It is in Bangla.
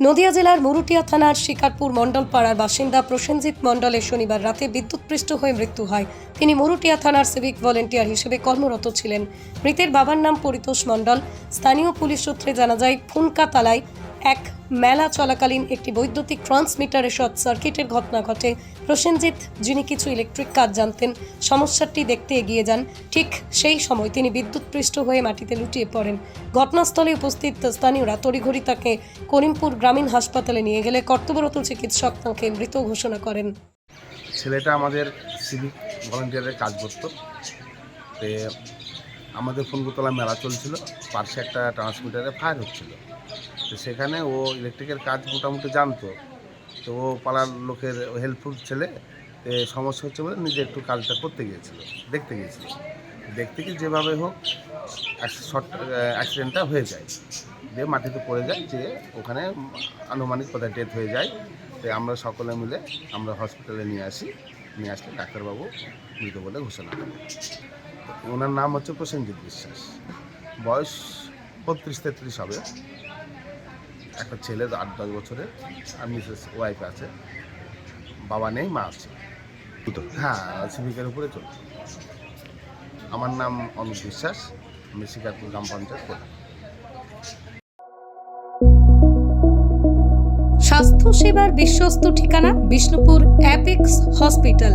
নদিয়া জেলার মুরুটিয়া থানার শিকারপুর মণ্ডল পাড়ার বাসিন্দা প্রসেনজিৎ মণ্ডলের শনিবার রাতে বিদ্যুৎপৃষ্ট হয়ে মৃত্যু হয়। তিনি মুরুটিয়া থানার সিভিক ভলেন্টিয়ার হিসেবে কর্মরত ছিলেন। মৃতের বাবার নাম পরিতোষ মণ্ডল। স্থানীয় পুলিশ সূত্রে জানা যায়, ফুনকাতালায় এক মেলা চলাকালীন একটি বৈদ্যুতিক ট্রান্সমিটারে শর্ট সার্কিটের ঘটনা ঘটে। প্রসেনজিৎ, যিনি কিছু ইলেকট্রিক কাজ জানতেন, সমস্যাটি দেখতে এগিয়ে যান। ঠিক সেই সময় তিনি বিদ্যুৎপৃষ্ট হয়ে মাটিতে লুটিয়ে পড়েন। ঘটনাস্থলে উপস্থিত স্থানীয়রা তড়িঘড়ি তাকে করিমপুর গ্রামীণ হাসপাতালে নিয়ে গেলে কর্তব্যরত চিকিৎসক তাকে মৃত ঘোষণা করেন। ছেলেটা আমাদের সিভিক ভলেন্টিয়ারের কাজ করতো। আমাদের ফোনগুতলা মেলা চলছিল। পার্শ্বে একটা ট্রান্সমিটারে ফায়ার হচ্ছিল। তো সেখানে ও ইলেকট্রিকের কাজ মোটামুটি জানতো। তো ও পাড়ার লোকের হেল্পফুল ছেলে সমস্যা হচ্ছে বলে নিজে একটু কাজটা করতে গিয়েছিল, দেখতে গিয়েছিল। দেখতে গিয়ে যেভাবে হোক শর্ট অ্যাক্সিডেন্টটা হয়ে যায়। দিয়ে মাটিতে পড়ে যায় যে ওখানে আনুমানিক কোথায় ডেথ হয়ে যায়। তো আমরা সকলে মিলে আমরা হসপিটালে নিয়ে আসি। নিয়ে আসলে ডাক্তারবাবু মৃত বলে ঘোষণা করেন। ওনার নাম হচ্ছে প্রসেনজিৎ বিশ্বাস। বয়স বত্রিশ তেত্রিশ হবে। একটা ছেলে আট দশ বছরের আর মিসেস ওয়াইফ আছে। বাবা নেই মা আছে। হ্যাঁ সিভিকের উপরে চলছে। আমার নাম অনুপ বিশ্বাস আমি শিকারপুর গ্রাম পঞ্চায়েত প্রধান। স্বাস্থ্য সেবার বিশ্বস্ত ঠিকানা বিষ্ণুপুর অ্যাপেক্স হসপিটাল